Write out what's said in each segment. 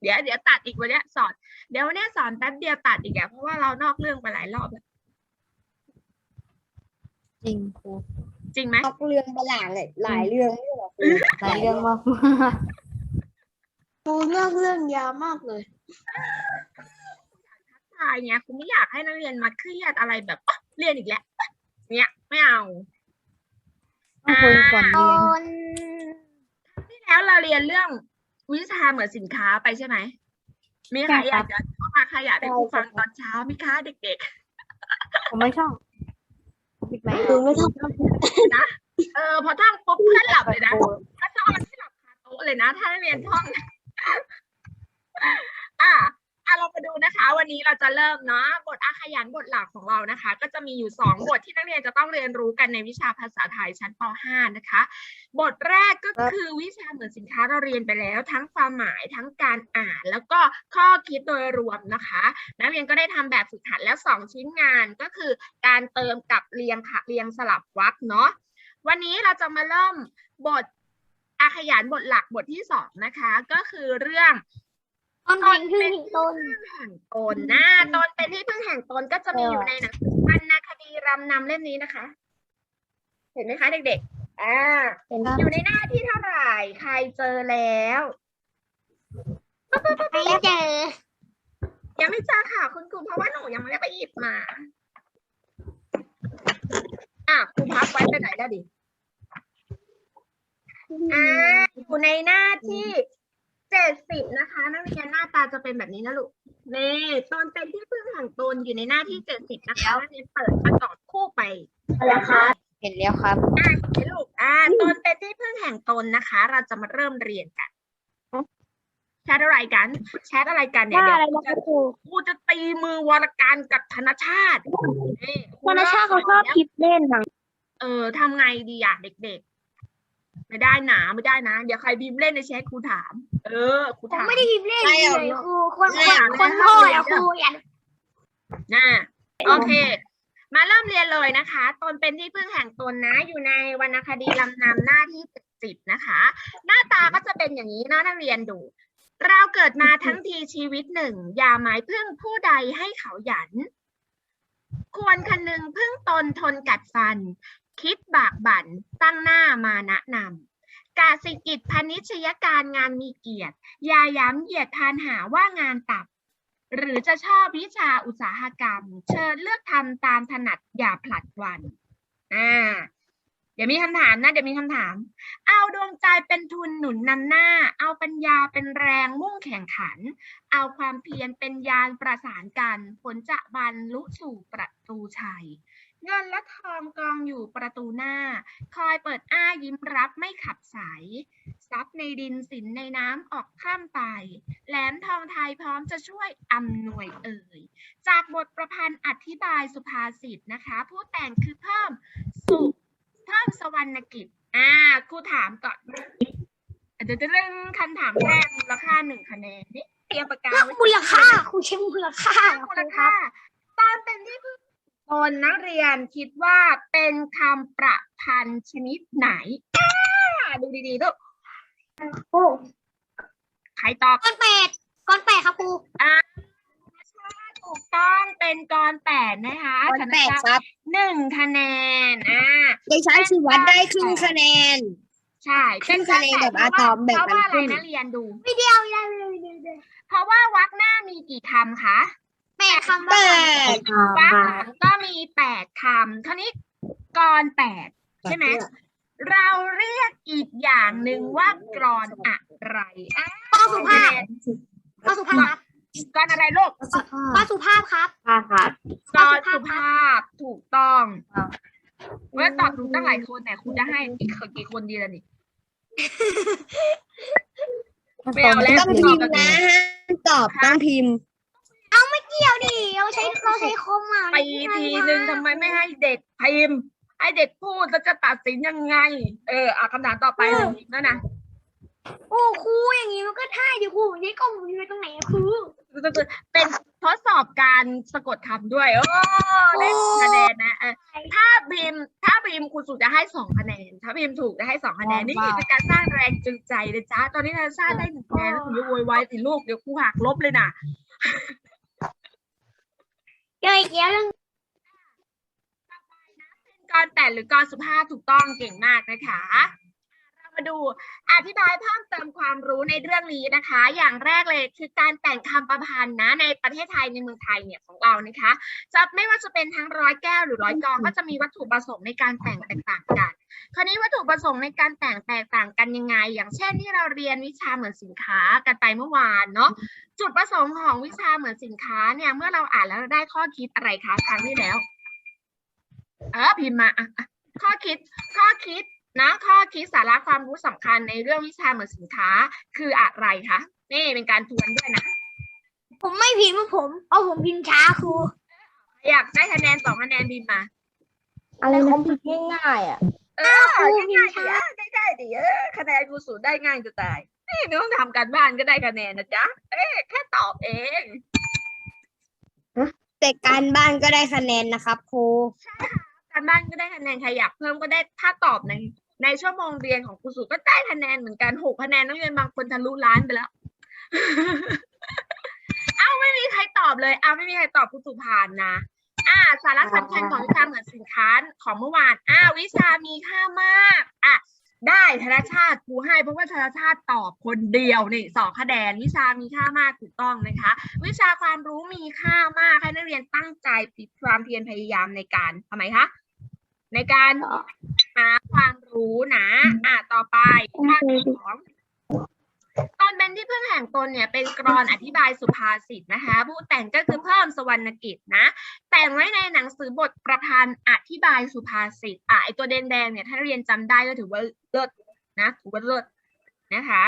เดี๋ยวเดี๋ยวตัดอีกวันเนี้ยสอน เดี๋ยววันเนี้ยสอนแป๊บเดียวตัดอีกอะเพราะว่าเรานอกเรื่องไปหลายรอบแล้วจริงครูจริงไหมนอกเรื่องไปหลายเลยหลายเรื่องไม่ใช่เหรอหลายเรื่องมากครูเรื่องเรื่องยาวมากเลยทายเนี้ยคุณไม่อยากให้นักเรียนมาเครียดอะไรแบบอ๊ะเรียนอีกแล้วเนี้ยไม่เอาต้องคุยก่อนเรียนที่แล้วเราเรียนเรื่อง วิชาเหมือนสินค้าไปใช่ไหมมีใครอยากจะมาใครอยากได้ครูฟังตอนเช้าไหมคะเด็กผมไม่ชอบปิดไหมครูไม่ต้องๆเออพอท่องปุ๊บเพื่อนหลับเลยนะถ้าท่องแล้วไม่หลับคาโต๊ะเลยนะ ถ้านักเรียนท่องอะ อะเรามาดูนะคะ วันนี้เราจะเริ่มเนาะบทอาขยันบทหลักของเรานะคะ ก็จะมีอยู่สองบทที่นักเรียนจะต้องเรียนรู้กันในวิชาภาษาไทยชั้นป .5 นะคะ บทแรกก็คือวิชาเหมือนสินค้าเราเรียนไปแล้ว ทั้งความหมายทั้งการอ่าน แล้วก็ข้อคิดโดยรวมนะคะ นักเรียนก็ได้ทำแบบฝึกหัดแล้วสองชิ้นงานก็คือการเติมกับเรียงค่ะเรียงสลับวรรคเนาะวันนี้เราจะมาเริ่มบทอาขยันบทหลักบทที่สองนะคะก็คือเรื่อง ต้นเพลงขึ้นต้นแห่งตนนะตนเป็นที่พึ่งแห่งตนก็จะมีอยู่ในหนังสือวรรณคดีรำนำเล่มนี้นะคะ เห็นไหมคะเด็กๆอ่าเป็นอยู่ในหน้าที่เท่าไหร่ใครเจอแล้วไม่เจอ ยังไม่เจอค่ะ คุณครูเพราะว่าหนูยังไม่ได้ไปหยิบมาอะครูพักไว้ไปไหนแล้วดิอ่าอยู่ในหน้าที่เจ็ดสิบนะคะ นักเรียนหน้าตาจะเป็นแบบนี้นะลูกนี่ตอนเป็นที่พึ่งแห่งตนอยู่ในหน้าที่เจ็ดสิบนะคะนักเรียนเปิดประกอบคู่ไปแล้วครับเห็นแล้วครับอ่าเห็นลูกอ่าตนเป็นที่พึ่งแห่งตนนะคะ เราจะมาเริ่มเรียนกันแชทอะไรกัน แชทอะไรกันเนี่ยว่าเดี๋อะยวไรนะครูครูจะตีมือวรการกับธนชาตินี่ครูธนชาติเขาชอบริ่มสนแล้วพิมพ์เล่นนะเออทำไงดีอะเด็กๆ ไม่ได้หนาไม่ได้นะ เดี๋ยวใครพิมพ์เล่นในแชทครูถาม เออครูถาม ไม่ได้พิมพ์เล่นไม่เลเอายครูคนไม่คนเอาคนไม่พ่อเอาอะครูอย่าน่ะโอเค มาเริ่มเรียนเลยนะคะ ตนเป็นที่พึ่งแห่งตนนะ อยู่ในวรรณคดีลำนำหน้าที่สิบนะคะ หน้าตาก็จะเป็นอย่างนี้เนาะนักเรียนดู เราเกิดมาทั้งทีชีวิตหนึ่ง อย่าหมายพึ่งผู้ใดให้เขาหยัน ควรคนึงพึ่งตนทนกัดฟัน คิดบากบั่นตั้งหน้ามาแนะนำกาสิกิจพนิชยการงานมีเกียรติอย่าย้ำเหยียดทานหาว่างานตับ หรือจะชอบวิชาอุตสาหกรรม เชิญเลือกทำตามถนัดอย่าผลัดวันอ่าเดี๋ยวมีคำถามนะ เดี๋ยวมีคำถาม เอาดวงใจเป็นทุนหนุนนำหน้า เอาปัญญาเป็นแรงมุ่งแข่งขัน เอาความเพียรเป็นยานประสานกัน ผลจะบรรลุสู่ประตูชัย เงินและทองกองอยู่ประตูหน้า คอยเปิดอ้ายิ้มรับไม่ขับสายทรัพย์ในดินสินในน้ำออกข้ามไป แหลมทองไทยพร้อมจะช่วยอำนวยเอ่ย จากบทประพันธ์อธิบายสุภาษิตนะคะ ผู้แต่งคือเพิ่มสุเพิ่มสวรรณกิจ อ่าครูถามก่อนเดี๋ยวจะเรื่องคำถามแรกมูลค่าหนึ่งคะแนนนี่เตรียมปากกาไว้มูลค่าครูใช้มูลค่ามูลค่าตอนเป็นที่พึ่ง ตนนักเรียนคิดว่าเป็นคำประพันธ์ชนิดไหนอ่าดูดีๆลูกครูใครตอบก้อนแปดก้อนแปดครับครูถูกต้องเป็นกรแปดนะคะก้อนแปดครับหนึ่งคะแนนอ่าในชั้นชีวัดได้ครึ่งคะแนน ใช่ครึ่งคะแนนกับอะตอมแบ่งเพราะกันว่าอะไรครึ่งนะเรียนดูไม่เดียวไม่ได้ไม่ได้ไม่ได้ไม่ได้เพราะว่าวักหน้ามีกี่คำคะ แปดคำแปว่าดวักหลังก็มีแปดคำคราวนี้กรแปดใช่ไหมเราเรียกอีกอย่างหนึ่งว่ากรอนอะไรอะป้าสุภาพป้าสุภาพครับกรอนอะไรลูกป้าสุภาพครับค่ะค่ะกรอนสุภาพถูกต้องอ่าเว่าตอบถูกตั้งหลายคนแต่คุณจะให้อีกกี่คนดีล่ะนี่ไม่เอาแล้วต้องพิมพ์นะห้ามตอบต้องพิมพ์ เอาไม่เกี่ยวดิเราใช้เราใช้คอมอะปีทีหนึ่งทำไมไม่ให้เด็กพิมพ์ให้เด็กพูดแล้วจะตัดสินยังไง เอออะคำถามต่อไปเลยพิมพ์แล้วนะโอ้ครูอย่างนี้มันก็ท่าอยู่ครูใช้กล้องอยู่ตรงไหนอะครูเป็นทดสอบการสะกดคำด้วยโอ้ได้คะแนนนะเออถ้าพิมพ์ถ้าพิมพ์คุณสุจะให้สองคะแนน ถ้าพิมพ์ถูกจะให้สองคะแนนนี่คือการสร้างแรงจูงใจเลยจ้าตอนนี้นาชาได้หนึ่งคะแนนแล้วคุณจะโวยวายสิลูกเดี๋ยวครูหักลบเลยนะ เดี๋ยวอีกแล้วเรื่องกรแปดหรือกรสุภาพถูกต้องเก่งมากนะคะ มาดูอธิบายเพิ่มเติมความรู้ในเรื่องนี้นะคะ อย่างแรกเลยคือการแต่งคำประพันธ์นะในประเทศไทยในเมืองไทยเนี่ยของเรานะคะจะไม่ว่าจะเป็นทั้งร้อยแก้วหรือร้อยกองก็จะมีวัตถุประสงค์ในการแต่งแตกต่างกัน คราวนี้วัตถุประสงค์ในการแต่งแตกต่างกันยังไง อย่างเช่นที่เราเรียนวิชาเหมือนสินค้ากันไปเมื่อวานเนาะจุดประสงค์ของวิชาเหมือนสินค้าเนี่ยเมื่อเราอ่านแล้วเราได้ข้อคิดอะไรคะครั้งที่แล้ว เออพิมพ์มาข้อคิดข้อคิด นะข้อคิดสาระความรู้สำคัญในเรื่องวิชาเหมือนสินค้าคืออะไรคะนี่เป็นการทวนด้วยนะ ผมไม่พิมพ์ว่าผมเอาผมพิมพ์ช้าครูอยากได้คะแนนสองคะแนนพิมพ์มาอะไรนะผิดง่ายๆอะเออง่ายๆดีอะง่ายๆดีเออคะแนนกูสูตรได้ง่ายจะตายนี่ไม่ต้องทำการบ้านก็ได้คะแนนนะจ๊ะเอ๊ะแค่ตอบเองแต่การบ้านก็ได้คะแนนนะครับครูการบ้านก็ได้คะแนนใครอยากเพิ่มก็ได้ถ้าตอบใน ในชั่วโมงเรียนของครูสูก็ได้คะแนนเหมือนกันหกคะแนนนักเรียนบางคนทะลุล้านไปแล้ว เอ้าไม่มีใครตอบเลย เอ้าไม่มีใครตอบครูสุผ่านนะ อ่า สาระสำคัญของวิชาเหมือนสินค้าของเมื่อวานอ้าวิชามีค่ามาก อะ ได้ธนชาติครูให้เพราะว่าธนชาติตอบคนเดียวนี่สองคะแนนวิชามีค่ามากถูกต้องนะคะ วิชาความรู้มีค่ามากให้นักเรียนตั้งใจปิดความเพียรพยายามในการทำไมคะ ในการหาความรู้นะอะต่อไปข้อที่สองตอนเป็นที่พึ่งแห่งตนเนี่ยเป็นกรอนอธิบายสุภาษิตนะคะ ผู้แต่งก็คือเพิ่มสวรรณกิจนะ แต่งไว้ในหนังสือบทประพันธ์อธิบายสุภาษิตอะไอตัวแดงๆเนี่ยถ้าเรียนจำได้ก็ถือว่าเลิศนะถือว่าเลิศนะคะ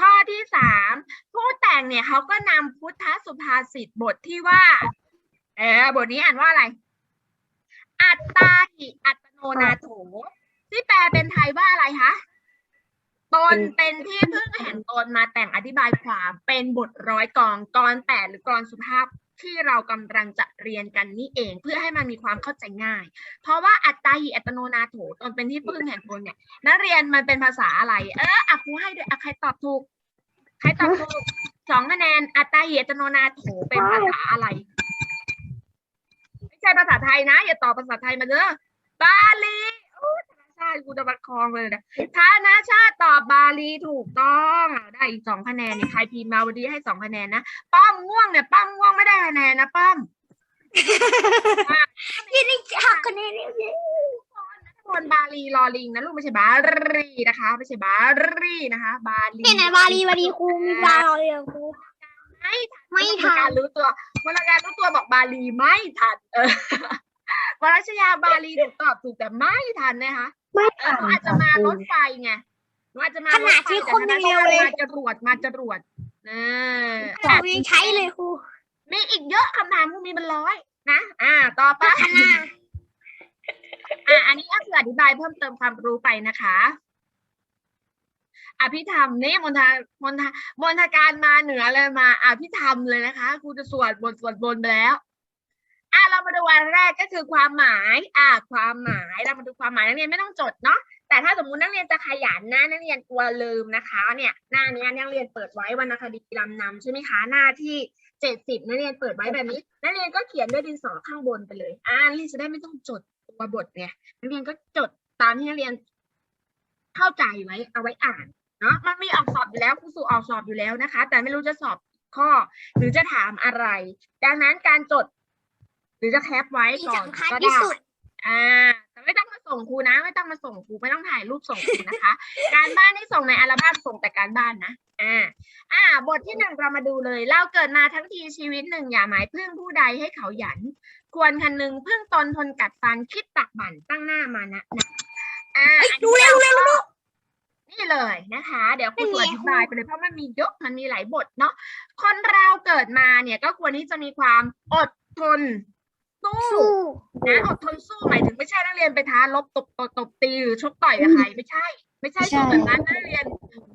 ข้อที่สามผู้แต่งเนี่ยเขาก็นำพุทธสุภาษิตบทที่ว่าเออบทนี้อ่านว่าอะไร อัตตาหิอัตโนนาโถที่แปลเป็นไทยว่าอะไรคะตนเป็นที่พึ่งแห่งตนมาแต่งอธิบายความเป็นบทร้อยกองกรแปดหรือกรสุภาพที่เรากำลังจะเรียนกันนี่เองเพื่อให้มันมีความเข้าใจง่าย เพราะว่าอัตตาหิอัตโนนาโถตนเป็นที่พึ่งแห่งตนเนี่ยนักเรียนมันเป็นภาษาอะไร เอออะครูให้ด้วยอะใครตอบถูกใครตอบถูกสองคะแนนอัตตาหิอัตโนนาโถเป็นภาษาอะไร ช่ภาษาไทยนะอย่าตอบภาษาไทยมาเด้อบาลีโอ้ธนาชาติกูจะประคองเลยนะธนาชาติตอบบาลีถูกต้องได้อีกสองคะแนนนี่ใครพิมพ์มาวันนี้ให้สองคะแนนนะป้อมง่วงเนี่ยป้อมง่วงไม่ได้คะแนนนะป้อมยี่นี่หักคะแนนเลยคนบาลีลอลิงนะลูกไม่ใช่บาลีนะคะ ไม่ใช่บาลีนะคะ บาลีเห็นไหนบาลีบาลีครูมีบาลีครู ไม่ทันไม่วทัรการนรู้ตัววรการรู้ตัวบอกบาลีไม่ทัน เออวรัชยาบาลีถูกตอบถูกแต่ไม่ทันนะคะไม่เออหนูอาจจะมารถไฟไงหนูอาจจะมารถไฟแต่คณะมาจรวดมาจรวดเออครูยังใช้เลยครูมีอีกเยอะคำถามพวกนี้เป็นร้อยนะอ่า ต่อไปพัฒนาอะอันนี้ก็คืออธิบายเพิ่มเติมความรู้ไปนะคะ อภิธรรมนี่มณฑามณฑามณฑการมาเหนือเลยมาอภิธรรมเลยนะคะครูจะสวดบทสวดบนไปแล้วอะเรามาดูวันแรกก็คือความหมาย อะความหมายเรามาดูความหมายนักเรียนไม่ต้องจดเนาะแต่ถ้าสมมุตินักเรียนจะขยันนะนักเรียนกลัวลืมนะคะ เนี่ยหน้านี้นักเรียนเปิดไว้วรรณคดีลำนำใช่ไหมคะหน้าที่เจ็ดสิบนักเรียนเปิดไว้แบบนี้นักเรียนก็เขียนด้วยดินสอข้างบนไปเลย อ่านักเรียนจะได้ไม่ต้องจดตัวบทเนี่ยนักเรียนก็จดตามที่นักเรียนเข้าใจไว้เอาไว้อ่าน เนาะมันมีออกสอบอยู่แล้วครูสู่ออกสอบอยู่แล้วนะคะ แต่ไม่รู้จะสอบข้อ หรือจะถามอะไร ดังนั้นการจด หรือจะแคปไว้ที่ก่อนสำคัญก็ที่ได้สุดอ่าแต่ไม่ต้องมาส่งครูนะ ไม่ต้องมาส่งครูไม่ต้องถ่ายรูปส่งครูนะคะ การบ้านที่ส่งในอัลบั้มส่งแต่การบ้านนะอ่าอ่า บทที่หนึ่งเรามาดูเลย เราเกิดมาทั้งทีชีวิตหนึ่งอย่าหมายพึ่งผู้ใดให้เขาหยัน ควรคันหนึ่งพึ่งตนทนกัดฟันคิดตักบั่นตั้งหน้ามานะนะอ่าเฮ้ยอันนี้รู้แล้วรู้แล้วรู้แล้ว นี่เลยนะคะ เดี๋ยวครูเป็นสวไงอธิบายไปเลยเพราะมันมีเยอะมันมีหลายบทเนาะคนเราเกิดมาเนี่ยก็ควรที่จะมีความอดทนสู้สู้นะอดทนสู้หมายถึงไม่ใช่นักเรียนไปท้าลบตบตบตบตีหรือชกต่อยกับใครไม่ใช่ ไม่ใช่สู้แบบนั้นนักเรียน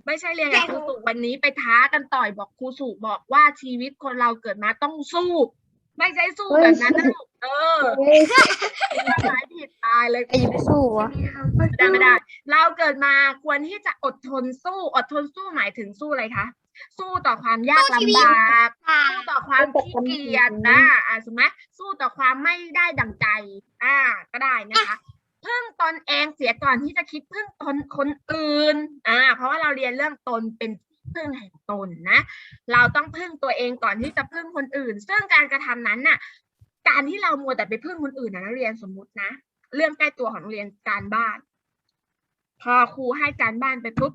ไม่ใช่เรียนกับครูสุวันนี้ไปท้ากันต่อยบอกครูสุบอกว่าชีวิตคนเราเกิดมาต้องสู้ ไม่ใช่สู้แบบนั้นนะลูก เออเฮ้ยหมายผิดตายเลยไอ้ไม่สู้วะไม่ได้ไม่ได้ เราเกิดมาควรที่จะอดทนสู้ อดทนสู้หมายถึงสู้อะไรคะสู้ต่อความยากลำบากสู้ต่อความขี้เกียจนะอ่าสมมติสู้ต่อความไม่ได้ดังใจ อ่า ก็ได้นะคะพึ่งตนเองเสียก่อนที่จะคิดพึ่งตนคนอื่น อ่า เพราะว่าเราเรียนเรื่องตนเป็นที่พึ่งแห่งตนนะ เราต้องพึ่งตัวเองก่อนที่จะพึ่งคนอื่น ซึ่งการกระทำนั้นน่ะ การที่เรามัวแต่ไปพึ่งคนอื่นนะนักเรียนสมมุตินะ เรื่องใกล้ตัวของนักเรียนการบ้าน พอครูให้การบ้านไปปุ๊บ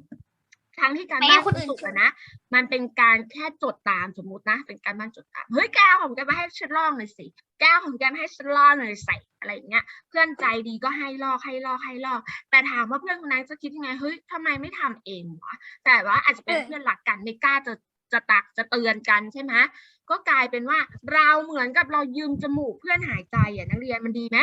ทั้งที่การไม่บ้าให้นคนอื่นสุกอะนะมันเป็นการแค่จดตามสมมตินะ เป็นการบ้านจดตามเฮ้ยแกวของแกมาให้ฉันลอกหน่อยสิแก้วของแกมาให้ฉันลอกหน่อยใส่อะไรอย่างเงี้ย เพื่อนใจดีก็ให้ลอกให้ลอกให้ลอก แต่ถามว่าเพื่อนคนนั้นจะคิดยังไงเฮ้ยทำไมไม่ทำเองวะแต่ว่าอาจจะเป็นเออเพื่อนหลักกันไม่กล้าจะ จะตักจะเตือนกันใช่ไหมก็กลายเป็นว่าเราเหมือนกับเรายืมจมูกเพื่อนหายใจอะนักเรียนมันดีไหม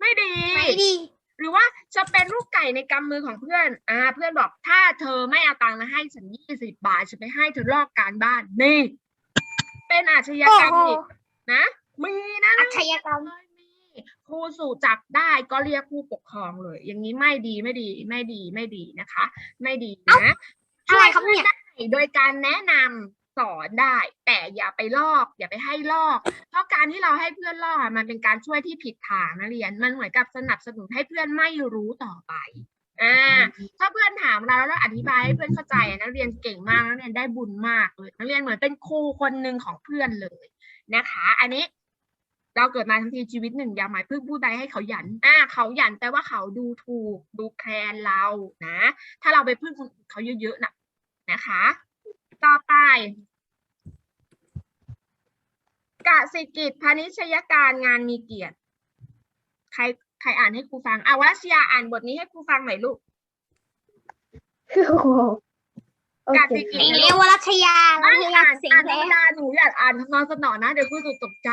ไม่ดีไม่ดี หรือว่าจะเป็นลูกไก่ในกำมือของเพื่อนอ่าเพื่อนบอกถ้าเธอไม่เอาตังค์มาให้ฉันยี่สิบบาทฉันไปให้เธอลอกการบ้านนี่ เป็นอาชญากรรมโอ้โหอีกนะมีนะอาชญากรรมเลยมีครูสู่จับได้ก็เรียกผู้ปกครองเลย อย่างนี้ไม่ดีไม่ดีไม่ดีไม่ดีนะคะ ไม่ดีนะอะไรครับเนี่ยได้ โดยการแนะนำสอนได้ แต่อย่าไปลอก อย่าไปให้ลอก เพราะการที่เราให้เพื่อนลอกมันเป็นการช่วยที่ผิดทางนะเรียน มันเหมือนกับสนับสนุนให้เพื่อนไม่รู้ต่อไปอ่าถ้าเพื่อนถามเราแล้วเราอธิบายให้เพื่อนเข้าใจอะนักเรียนเก่งมากนักเรียนได้บุญมากเลยนักเรียนเหมือนเป็นครูคนหนึ่งของเพื่อนเลยนะคะ อันนี้เราเกิดมาทั้งทีชีวิตหนึ่งอย่าหมายพึ่งผู้ใดให้เขาหยัน อ่า เขาหยันแปลว่าเขาดูถูก ดูแคลนเรานะ ถ้าเราไปพึ่งคนเขาเยอะๆนะ นะคะ ต่อไปกสิกิจพาณิชยการงานมีเกียรติ ใครใครอ่านให้ครูฟังอะวรัชยาอ่านบทนี้ให้ครูฟังหน่อยลูกโอ้โหโอกเคสิกิจเอนะลูกวรัชยาไม่รัชยาอ่านเสียงอ่านธแท้รรมดาหนูอยากอ่านทำนองสนอนะเดี๋ยวครูจะตกใจ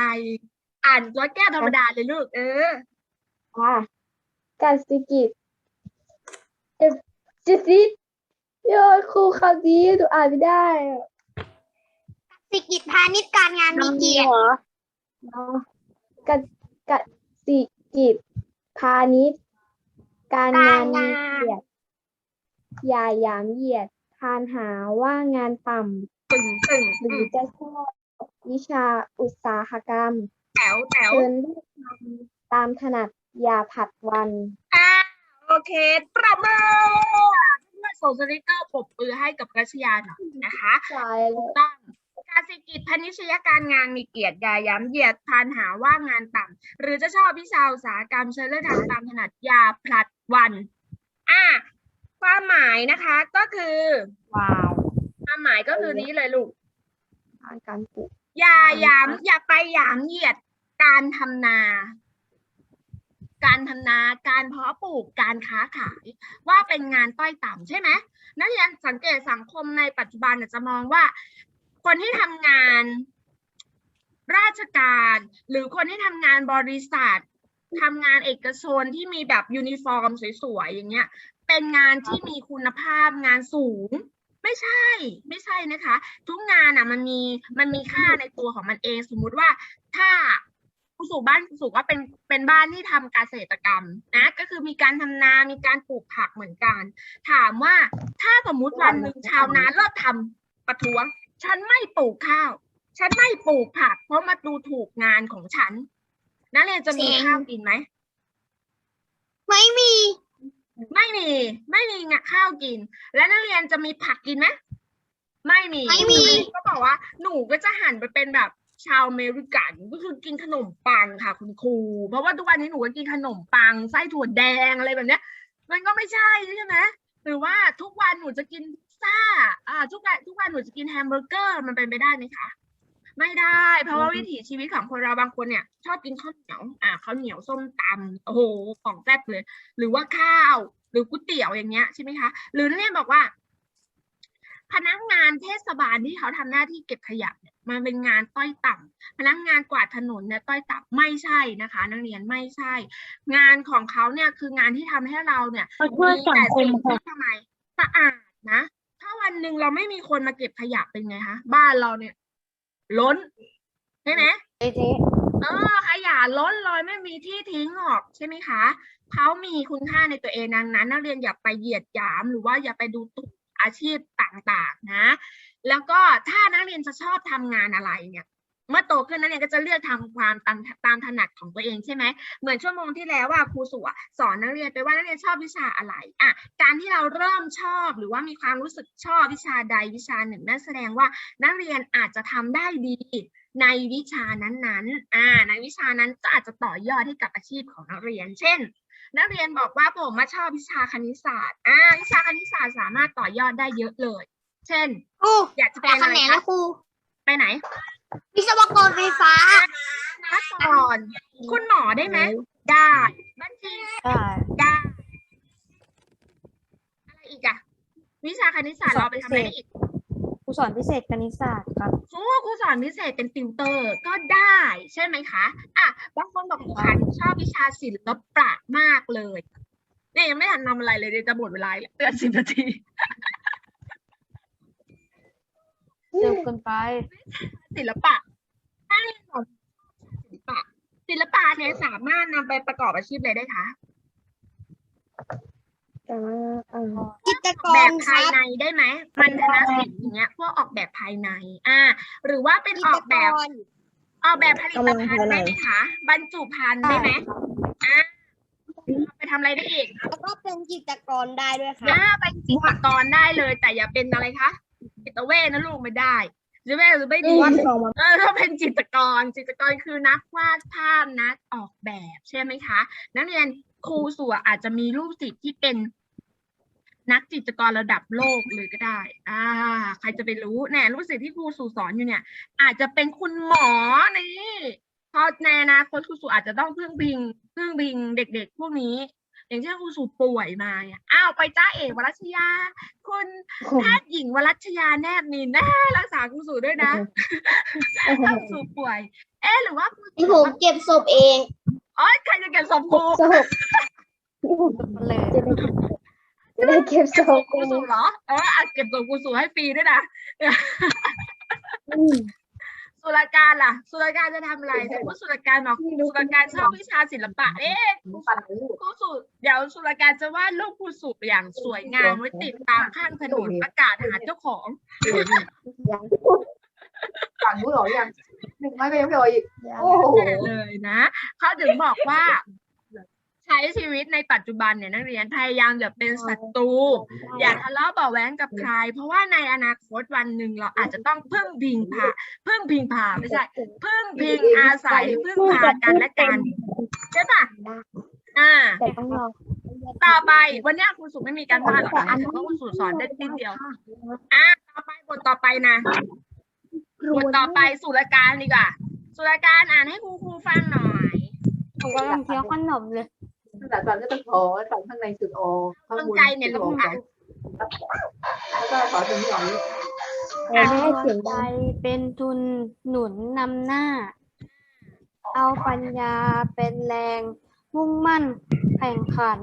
อ่านร้อยแก้วธรรมดาเลยลูก เอออะกสิกิจเอฟจิซิต โยครูคำนี้หนูอ่านไม่ได้อะสิกิจพาณิชย์การงานมีเกียรติเนาะกกสิกิจพาณิชย์การงานมีเกียรติอย่าหยามเหยียดทานหาว่างานต่ำตึงตึงหรือจะชอบวิชาอุตสาหกรรมแถวแถวเชิญเลือกทำตามถนัดอย่าผัดวัน อ่าโอเค ประเมิน เพื่อนส่งสติกเกอร์ปรบมือให้กับรัชยาหน่อยนะคะใช่เลถูกยต้องการสิกิจพนิชยการงานมีเกียรติอย่าย้ำเหยียดทานหาว่างงานต่ำหรือจะชอบวิชาอุตสาหกรรมเชิญเลือกทำตามถนัดอย่าผลัดวันอ่าความหมายนะคะก็คือ ว้าวความหมายก็คือนี้เลยลูกการปลูกอย่าอืมหยามอย่าไปหยามเหยียดการทำนา การทำนา การเพาะปลูก การค้าขาย ว่าเป็นงานต้อยต่ำใช่ไหมนักเรียนสังเกตสังคมในปัจจุบันจะมองว่า คนที่ทำงานราชการ หรือคนที่ทำงานบริษัททำงานเอกชนที่มีแบบยูนิฟอร์มสวยๆอย่างเงี้ย เป็นงานที่มีคุณภาพงานสูงไม่ใช่ไม่ใช่นะคะ ทุกงานอะมันมีมันมีค่าในตัวของมันเอง สมมุติว่าถ้า ผู้สูบ้านผู้สูว่าเป็นเป็นบ้านที่ทำเกษตรกรรมนะก็คือมีการทำนามีการปลูกผักเหมือนกัน ถามว่าถ้าสมมุติวันหนึ่งชาวนาเลิกทำประท้วง ฉันไม่ปลูกข้าว ฉันไม่ปลูกผัก เพราะมาดูถูกงานของฉันนักเรียนจะมีเจ๋งข้าวกินไหมไม่มี ไม่มี ไม่มีงะข้าวกิน และนักเรียนจะมีผักกินไหมไม่มีไม่มีก็บอกว่าหนูก็จะหันไปเป็นแบบ ชาวอเมริกันก็คือกินขนมปังค่ะ คุณครู เพราะว่าทุกวันนี้หนูก็กินขนมปังไส้ถั่วแดงอะไรแบบเนี้ย มันก็ไม่ใช่ใช่ไหมหรือว่าทุกวันหนูจะกินพิซซ่า อ่า ทุกวันทุกวันหนูจะกินแฮมเบอร์เกอร์มันเป็นไปได้ไหมคะไม่ได้ เพราะว่าวิถีชีวิตของคนเราบางคนเนี่ย ชอบกินข้าวเหนียวอ่าข้าวเหนียวส้มตำโอ้โหของแซ่บเลย หรือว่าข้าว หรือก๋วยเตี๋ยวอย่างเงี้ยใช่ไหมคะ หรือนักเรียบอกว่า พนักงานเทศบาลที่เขาทำหน้าที่เก็บขยะเนี่ย มันเป็นงานต้อยต่ำพนักงานกวาดถนนเนี่ยต้อยต่ำไม่ใช่นะคะ นักเรียนไม่ใช่ งานของเขาเนี่ยคืองานที่ทำให้เราเนี่ยช่วยสังคมมีแต่สิ่งที่ทำไมสะอาดนะ ถ้าวันหนึ่งเราไม่มีคนมาเก็บขยะเป็นไงคะบ้านเราเนี่ย ล้นใช่ไหมเจ๊เออขยะล้นลอยไม่มีที่ทิ้งหรอกใช่ไหมคะเขามีคุณค่าในตัวเองดังนั้นนักเรียนอย่าไปเหยียดหยามหรือว่าอย่าไปดูถูก อาชีพต่างๆนะ แล้วก็ถ้านักเรียนจะชอบทำงานอะไรเนี่ยเมื่อโตขึ้นนักเรียนก็จะเลือกทำความตามตามถนัดของตัวเองใช่ไหมเหมือนชั่วโมงที่แล้วว่าครูสุอะสอนนักเรียนไปว่านักเรียนชอบวิชาอะไรอะการที่เราเริ่มชอบหรือว่ามีความรู้สึกชอบวิชาใดวิชาหนึ่งนั่นแสดงว่านักเรียนอาจจะทำได้ดีในวิชานั้นๆอ่าในวิชานั้นก็อาจจะต่อยอดให้กับอาชีพของนักเรียน เช่น นักเรียนบอกว่าผมมาชอบวิชาคณิตศาสตร์ อ่า วิชาคณิตศาสตร์สามารถต่อยอดได้เยอะเลย เช่น ครูอยากจะแต่เป็นอะคะไรแนนคะละครูไปไหนวิศวกรไฟฟ้านักก่อน คุณหมอได้ไหม ได้บัญชีได้ได้ อะไรอีกอะวิชาคณิตศาสตร์เราไปทำอะไรได้อีกค รูสอนพิเศษคณิตศาสตร์ครับครูครูสอนพิเศษเป็นติวเตอร์ก็ได้ ใช่ไหมคะอะบางคนบอกครูคะหนูชอบวิชาศิลปะมากเลยเนี่ยยังไม่ทันทำอะไรเลยเดี๋ยวจะหมดเวลาแล้วเดือนสิบนาทีเร็วเกินไป ศิลปะถ้าเรียนของศิลปะ ศิลปะเนี่ยสามารถนำไปประกอบอาชีพอะไรได้คะแต่ว่าเออจิตรกแบรบคภายรับในได้ไหมมันธนศิลป์อย่างเงี้ยายในอ่าหรือว่าเป็นจิอตอกรแบกบรออกแบบผลิตภัณฑ์ได้ไหมคะบรรจุภัณฑ์ได้ไหมอ่าไปทำอะไรได้อีกแล้วก็เป็นจิตรกรได้ด้วยครับอ่าเป็นจิตรกรได้เลย แต่อย่าเป็นอะไรคะจิตเวชนะลูกไม่ได้จิตเวชหรือไม่ดีวาดทองมาเออถ้าเป็นจิตรกร จิตรกรคือนักวาดภาพนักออกแบบใช่ไหมคะ นักเรียนครูสัวอาจจะมีลูกศิษย์ที่เป็น นักจิตรกรระดับโลกเลยก็ได้ อ่า ใครจะไปรู้แน่ลูกศิษย์ที่ครูสู่สอนอยู่เนี่ย อาจจะเป็นคุณหมอนี่เพราะในอนาคตครูสู่อาจจะต้องพึ่งพิงพึ่งพิงเด็ก ๆ พวกนี้ อย่างเช่นครูสู่ป่วยมาเนี่ยอ้าวไปจ้าเอกวรัชยา คุณแพทย์หญิงวรัชยาแนบนินแน่รักษาครูสู่ด้วยนะถ้าครูสู่ป่วย เอ๊ะหรือว่าครูที่สู่ผมเก็บศพเองอ๋อใครจะเก็บศพครูศพมันเลยจะ ได้เก็บจะได้เก็บศเก็บศพพครูสู่เหรอเอออะเก็บศพครูสู่ให้ฟรีด้วยนะอืม สุรการล่ะ สุรการจะทำอะไรสมมติสุรการบอกสุรการชอบวิชาศิลปะเอ๊ะครูสุเดี๋ยวสุรการจะวาดรูปครูสุอย่างสวยงามไว้ติดตามข้างถนนประกาศหาเจ้าของ ยังฝั่งนู้นเหรอยังหนึ่งไม้ก็ยังไม่ออกอีกโอ้โหเลยนะ เขาถึงบอกว่า ใช้ชีวิตในปัจจุบันเนี่ยนักเรียนพยายามอย่าเป็นศัตรูอย่าทะเลาะเบาะแว้งกับใคร เพราะว่าในอนาคตวันหนึ่งเราอาจจะต้องพึ่งพิงพาพึ่งพิงพาไม่ใช่พึ่งพิงอาศัยพึ่งพากันและกันใช่ปะอ่าแต่ต้องรอต่อไปวันเนี้ยครูสุไม่มีการบ้านหรอกนะเพราะครูสุสอนได้นิดเดียวอะต่อไปบทต่อไปนะบทต่อไปสุรการดีกว่าสุรการอ่านให้ครูครูฟังหน่อยผมกำลังเคี้ยวขนมเลย แต่ตอนนี้ต้องขอตอนข้างในสุดออกข้างต้นบนใจเนี่ยต้องอ่านแล้วก็ขอตรงนี้ออกนี้เออไม่ให้เสียงใจดังเป็นทุนหนุนนำหน้า เอาปัญญาเป็นแรง มุ่งมั่นแข่งขัน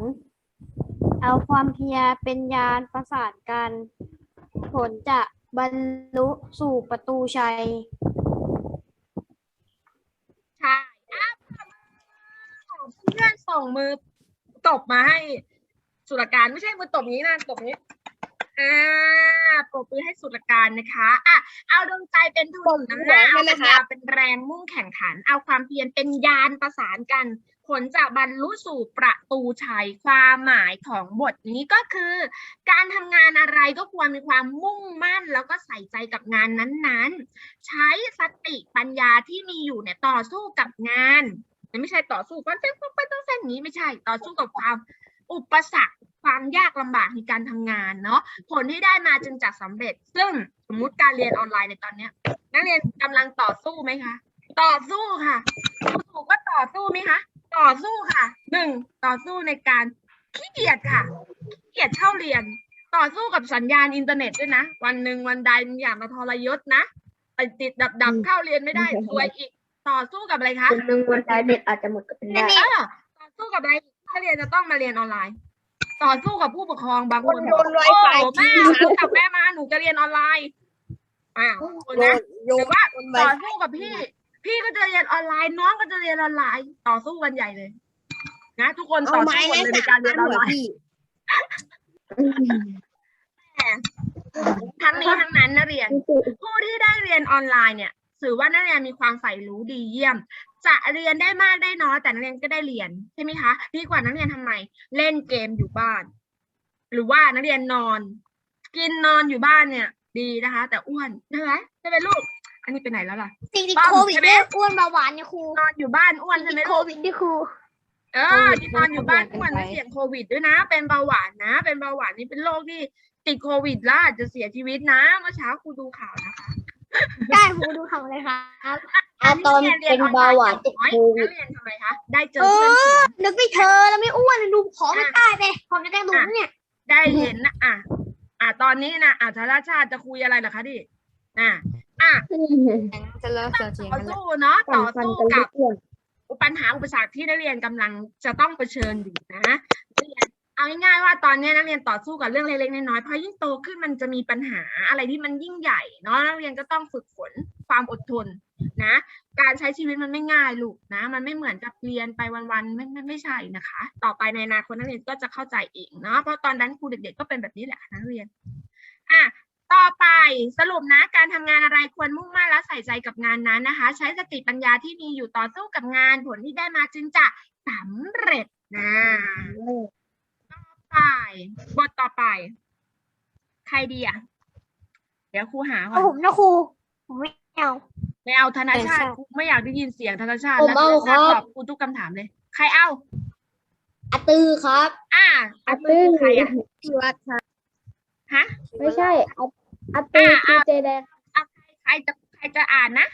เอาความเพียรเป็นยานประสานกัน ผลจะบรรลุสู่ประตูชัยใช่อะเพื่อนส่งมือ ตบมาให้สุรการไม่ใช่มือตบนี้นะตบนี้อ่าปรบมือให้สุรการนะคะอะเอาดวงใจเป็นทุนน้ำหน้าเอาปัญญาเป็นแรงมุ่งแข่งขัน เอาความเพียรเป็นยานประสานกัน ผลจะบรรลุสู่ประตูชัยความหมายของบทนี้ก็คือ การทำงานอะไรก็ควรมีความมุ่งมั่น แล้วก็ใส่ใจกับงานนั้นๆ ใช้สติปัญญาที่มีอยู่เนี่ยต่อสู้กับงาน ไม่ใช่ต่อสู้ก็เส้นไปต้องเส้นนี้ไม่ใช่ต่อสู้กับความอุปสรรคความยากลำบากในการทำงานเนาะผลที่ได้มาจึงจะสำเร็จ ซึ่งสมมุติการเรียนออนไลน์ในตอนเนี้ย นักเรียนกำลังต่อสู้ไหมคะ ต่อสู้ค่ะครูถูกว่าต่อสู้ไหมคะต่อสู้ค่ะหนึ่งต่อสู้ในการขี้เกียจค่ะขี้เกียจเข้าเรียน ต่อสู้กับสัญญาณอินเทอร์เน็ตด้วยนะ วันหนึ่งวันใดมึงอย่ามาทรยศนะไปติดดับดับๆเข้าเรียนไม่ได้ซวยอีก ต่อสู้กับอะไรคะคนหนึ่งวันใดเน็ตอาจจะหมดก็เป็นได้เออต่อสู้กับอะไรถ้าเรียนจะต้องมาเรียนออนไลน์ ต่อสู้กับผู้ปกครองบางคนโดนบอก Wi-Fi โอ้แม่หนูกลับแม่มาหนูจะเรียนออนไลน์อ้าวคนนะหรือว่าต่อสู้กับพี่ พี่ก็จะเรียนออนไลน์ น้องก็จะเรียนออนไลน์ ต่อสู้กันใหญ่เลย นะ ทุกคนเอาต่อไม้สู้กันและเลยในสาการมเรียนอันออนหัวไลน์พี่ทั้งนี้ทั้งนั้นนะเรียน ผู้ที่ได้เรียนออนไลน์เนี่ย ถือว่านักเรียนมีความใฝ่รู้ดีเยี่ยม จะเรียนได้มากได้น้อยแต่นักเรียนก็ได้เรียนใช่ไหมคะดีกว่านักเรียนทำไม เล่นเกมอยู่บ้าน หรือว่านักเรียนนอน กินนอนอยู่บ้านเนี่ย ดีนะคะ แต่อ้วนใช่ไหมใช่ไหมลูก อันนี้ไปไหนแล้วล่ะจริงป้อมๆโควิดใช่ไหมเนี่ยอ้วนเบาหวานเนี่ยครูนอนอยู่บ้านอ้วนใช่ไหมโคลูกวิดดิครูเออที่นอนอยู่บ้านอ้วนไม่เสี่ยงโควิดด้วยนะ เป็นเบาหวานนะ เป็นเบาหวานนี่เป็นโรคที่ติดโควิดแล้วอาจจะเสียชีวิตนะ เมื่อเช้าครูดูข่าวนะคะ ได้ครูดูข่าวเลยครับอะตอนเป็นเบาหวานติดโควิดนักเรียนทำไมคะ ได้เจอเอเพื่อนฝูองนึกไม่เธอแล้วไม่อ้วนดูผอมไม่ได้ไปผอมจะได้ดูนะเนี่ย ได้เห็นนะอะอะตอนนี้นะอะธราชาติจะคุยอะไรเหรอคะดิอะอะจะเลิกเสียเสียงต่อกันแล้วสู้เนาะต่อฟันสู้กันกับเรื่องปัญหาอุปสรรคที่นักเรียนกำลังจะต้องเผชิญอยู่นะนักเรียน เอาง่ายๆว่าตอนนี้นักเรียนต่อสู้กับเรื่องเล็กๆน้อยๆเพราะยิ่งโตขึ้นมันจะมีปัญหาอะไรที่มันยิ่งใหญ่เนาะนักเรียนก็ต้องฝึกฝนความอดทนนะ การใช้ชีวิตมันไม่ง่ายลูกนะ มันไม่เหมือนกับเรียนไปวันๆไม่ไม่ไม่ใช่นะคะ ต่อไปในอนาคตนักเรียนก็จะเข้าใจเองเนาะเพราะตอนนั้นครูเด็ก ๆ ก็เป็นแบบนี้แหละนักเรียนอะต่อไปสรุปนะการทำงานอะไรควรมุ่งมั่นและใส่ใจกับงานนั้นนะคะ ใช้สติปัญญาที่มีอยู่ต่อสู้กับงานผลที่ได้มาจึงจะสำเร็จนะ ไป บทต่อไป ใครดีอะ เดี๋ยวครูหาก่อนผมนะครู ผมไม่เอา ไม่เอาธนาชาติครูไม่อยากได้ยินเสียงธนาชาติผมแล้วธเอานาชาติคตรับอบครูทุกคำถามเลย ใครเอาอะตือครับอ่าอะตืตืออใครอะพี่วัดครับฮะ ไม่ใช่อะอะตือคือเจไดใครจะใครจะอ่านนะ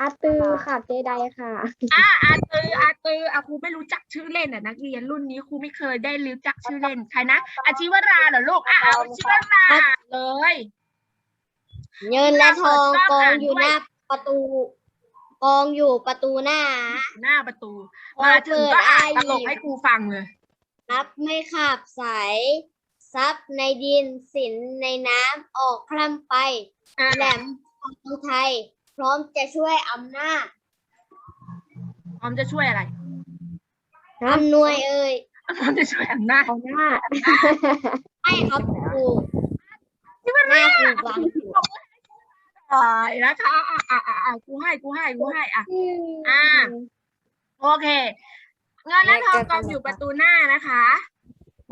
อะตือค่ะเจไดค่ะอ่าอาตืออาตืออาครูไม่รู้จักชื่อเล่นอะนักเรียนรุ่นนี้ครูไม่เคยได้รู้จักชื่อเล่นใครนะอาชีวราเหรอลูกอะเอาอาชีวราเลยเงินและทองกองอยู่หน้าประตูกองอยู่ประตูหน้า หน้าประตู มาถึงก็อ่านตลกให้ครูฟังเลยนับไม่ขาบใสทรัพย์ในดินสินในน้ำออกคล่ำไปอ่าแหลมของไทยพ ร้อมจะช่วยอำนาจพร้อมจะช่วยอะไรอำนวยเอ่ยพร้อมจะช่วยอำนาจของหน้าให้ครับครูหน้าครูฟังอ่านะคะอ่าอ่าอ่าอ่ากูให้กูให้กูให้อะอ่าโอเคเงินและทองกองอยู่ประตูหน้านะคะ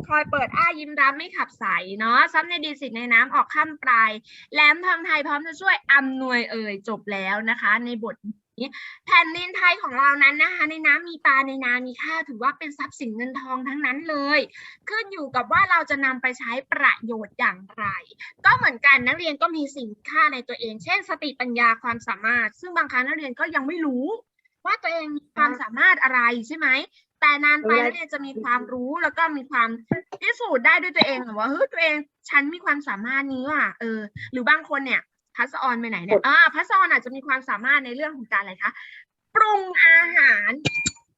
คอยเปิดอ้ายิ้มรับไม่ขับใสเนาะซ้ำในดีสิทธิ์ในน้ำออกข้ามปลายแหลมทองไทยพร้อมจะช่วยอำนวยเอ่ยจบแล้วนะคะ ในบทนี้แผ่นดินไทยของเรานั้นนะคะ ในน้ำมีปลาในนามีข้าวถือว่าเป็นทรัพย์สินเงินทองทั้งนั้นเลย ขึ้นอยู่กับว่าเราจะนำไปใช้ประโยชน์อย่างไร ก็เหมือนกันนักเรียนก็มีสิ่งค่าในตัวเอง เช่น สติปัญญาความสามารถ ซึ่งบางครั้งนักเรียนก็ยังไม่รู้ ว่าตัวเองมีความสามารถอะไรใช่ไหม แต่นานไปนักเรียนจะมีความรู้แล้วก็มีความพิสูจน์ได้ด้วยตัวเองว่าเฮ้ยตัวเองฉันมีความสามารถนี้ว่ะเออ หรือบางคนเนี่ยพัสออนไปไหนเนี่ยอ่าพัสออนอาจจะมีความสามารถในเรื่องของการอะไรคะปรุงอาหาร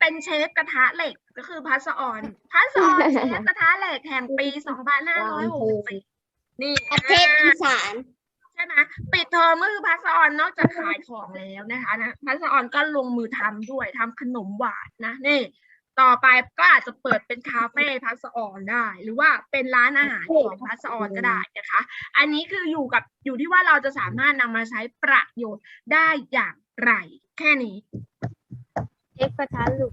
เป็นเชฟกระทะเหล็กก็คือพัสออนพัสออนเชฟกระทะเหล็กแห่งปี2564นี่ประเทศอีสานใช่ไหมปิดเทอมก็คือพัสออนนอกจากขายของแล้วนะคะนะพัสออนก็ลงมือทำด้วยทำขนมหวานนะนี่ ต่อไปก็อาจจะเปิดเป็นคาเฟ่พัสออนได้ หรือว่าเป็นร้านอาหารของพัสออนก็ได้นะคะ อันนี้คืออยู่กับอยู่ที่ว่าเราจะสามารถนำมาใช้ประโยชน์ได้อย่างไร แค่นี้เอ็กประทันลูก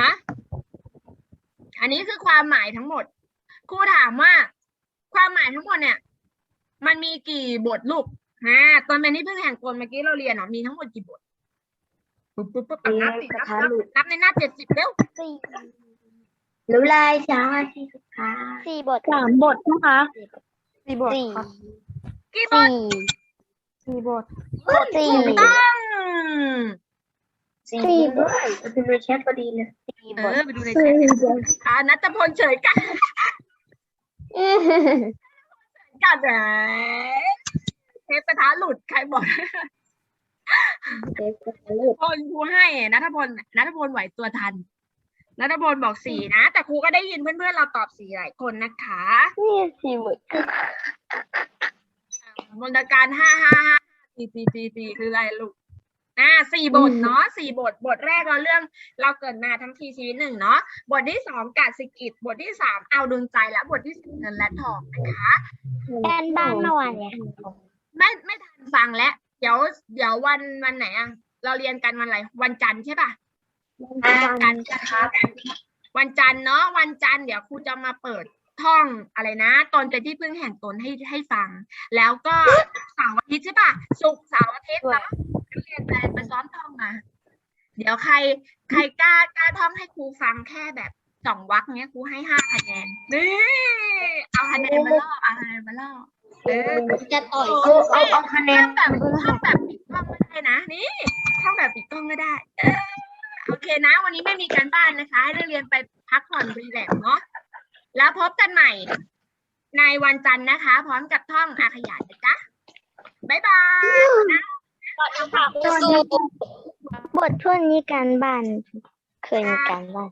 นะอันนี้คือความหมายทั้งหมดครูถามว่า ความหมายทั้งหมดเนี่ย มันมีกี่บทลูกฮะตอนเป็นที่เพิ่งแห่งกลเมื่อกี้เราเรียนอะมีทั้งหมดกี่บท ปุ๊บปุ๊บปุ๊บอะนับสินับนับนับในหน้าเจ็ดสิบเร็วสี่รู้ลายจ้าที่สุดท้ายสี่บทสามบทนะคะสี่บทสี่ค่ะกี่บทสี่สี่บทสี่ถูกต้องสี่ด้วยเป็นในแชทพอดีเลยสี่เอบทอไปดูในแชทอ่านัทพลเฉยกันกันไหนเทปกระทะหลุดใครบอกเด็กจะลูก พลครูให้นัทพลนัทพลไหวตัวทันนัทพลบอกสี่นะ แต่ครูก็ได้ยินเพื่อนๆเราตอบสี่หลายคนนะคะนี่สี่บทมนตการห้าห้าห้าสี่สี่สี่สี่คืออะไรลูกอ่าสี่บทเนาะสี่บทบทแรกเราเรื่อง เราเกิดมาทั้งทีชีวิตหนึ่งเนาะบทที่สองกาสิกิจบทที่สามเอาดวงใจและบทที่สี่เงินและทองนะคะการบ้านเมื่อวานเนี่ยไม่ไม่ทันฟังแล้ว เดี๋ยวเดี๋ยววันวันไหนอะเราเรียนกันวันอะไรวันจันทร์ใช่ปะอ่ากันนะคะวันจันทร์เนาะวันจันทร์เดี๋ยวครูจะมาเปิดท่องอะไรนะตนเป็นที่พึ่งแห่งตนให้ให้ฟัง แล้วก็เสาร์อาทิตย์ใช่ปะศุกร์เสาร์อาทิตย์เนาะนักเรียนไปไปซ้อมท่องมาเดี๋ยวใครใครกล้ากล้าท่องให้ครูฟังแค่แบบสองวรรคเนี้ยครูให้ห้าคะแนนนี่เอาคะแนนมาล่อเอาคะแนนมาล่อเออ จะต่อยเอาเอาเอาคะแนนแบบท่องแบบปิดกล้องก็ได้นะ นี่ท่องแบบปิดกล้องก็ได้เออโอเคนะ วันนี้ไม่มีการบ้านนะคะให้นักเรียนไปพักผ่อนรีแลกซ์เนาะแล้วพบกันใหม่ ในวันจันทร์นะคะ พร้อมกับท่องอาขยายนะจ๊ะบ๊ายบายนะบทช่วงนี้การบ้านเคยมีการบ้าน